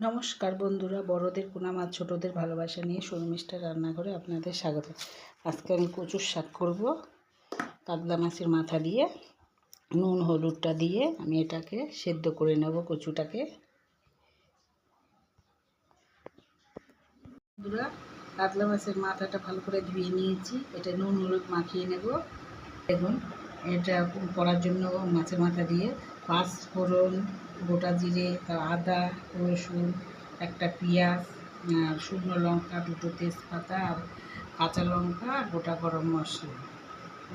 নমস্কার বন্ধুরা, বড়দের পোনা মাছ ছোটোদের ভালোবাসা নিয়ে শর্মিষ্ঠা রান্নাঘরে আপনাদের স্বাগত। আজকে আমি কচুর শাক করব, কাতলা মাছের মাথা দিয়ে, নুন, হলুদটা দিয়ে আমি এটাকে সেদ্ধ করে নেব কচুটাকে। বন্ধুরা, কাতলা মাছের মাথাটা ভালো করে ধুয়ে নিয়েছি, এটা নুন, হলুদ মাখিয়ে নেব। দেখুন এটা করার জন্য মাছের মাথা দিয়ে পাঁচ ফোড়ন, গোটা জিরে, আদা, রসুন, একটা পেঁয়াজ শুকনো লঙ্কা, দুটো তেজপাতা, আর কাঁচা লঙ্কা, আর গোটা গরম মশলা।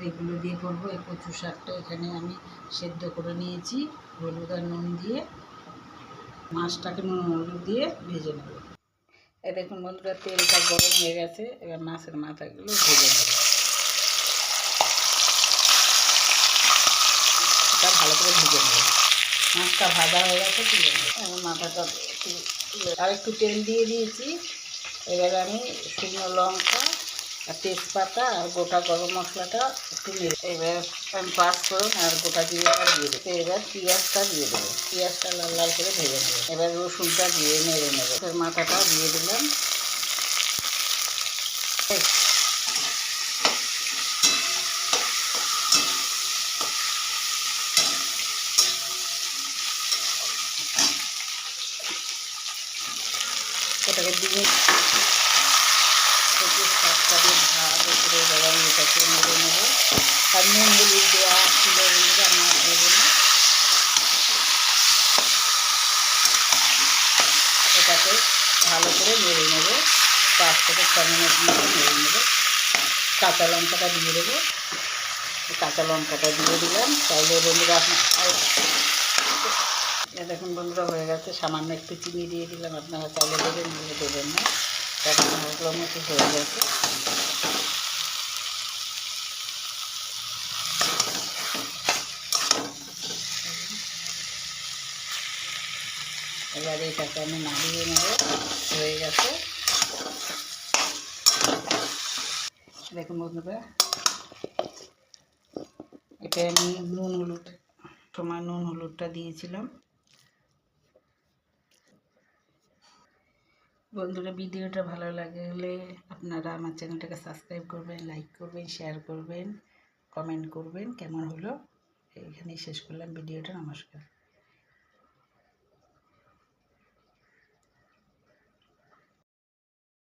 এগুলো দিয়ে করব, এই কচু শাকটা এখানে আমি সেদ্ধ করে নিয়েছি, হলুদ আর নুন দিয়ে। মাছটাকে নুন হলুদ দিয়ে ভেজে নেব। এ দেখুন বন্ধুরা, তেলটা গরম হয়ে গেছে, এবার মাছের মাথাগুলো ভেজে নেব এটা ভালো করে ভেজে নেব। মাছটা ভাজা হয়ে গেছে, তুলে নেব। মাথাটা একটু আর একটু তেল দিয়ে দিয়েছি। এবারে আমি শুকনো লঙ্কা, আর তেজপাতা, আর গোটা গরম মশলাটা একটু নেড়ে এবার আমি পাঁচ করুন আর গোটা জিরেটা দিয়ে দেবো। এবার পেঁয়াজটা দিয়ে দেবো। পেঁয়াজটা লাল লাল করে ভেজে নেব। এবার রসুনটা দিয়ে নেড়ে নেব। মাথাটা দিয়ে দিলাম। এটাকে দিয়ে শাকটা দিয়ে ভালো করে এবার আমি এটাকে নেড়ে নেব আর নুন হলুদ দেওয়া ছিল বন্ধুরা আমার দেবো না। এটাকে ভালো করে নেড়ে নেব পাঁচ থেকে ছ মিনিট মতো নেড়ে নেব কাঁচা লঙ্কাটা দিয়ে দেবো। কাঁচা লঙ্কাটা দিয়ে দিলাম। তাহলে বন্ধুরা আপনার দেখুন বন্ধুরা, হয়ে গেছে। সামান্য একটু চিনি দিয়ে দিলাম, আপনারা চাইলে দেবেন নিলে দেবেন না। তারপর মশলা মতো হয়ে গেছে। এবার এটাকে আমি নামিয়ে নেব। হয়ে গেছে। দেখুন বন্ধুরা এটা আমি নুন হলুদ সময় নুন হলুদটা দিয়েছিলাম। বন্ধুরা, ভিডিওটা ভালো লাগলে আপনারা আমার চ্যানেলটাকে সাবস্ক্রাইব করবেন লাইক করবেন শেয়ার করবেন কমেন্ট করবেন। কেমন হলো? এখানেই শেষ করলাম ভিডিওটা। নমস্কার।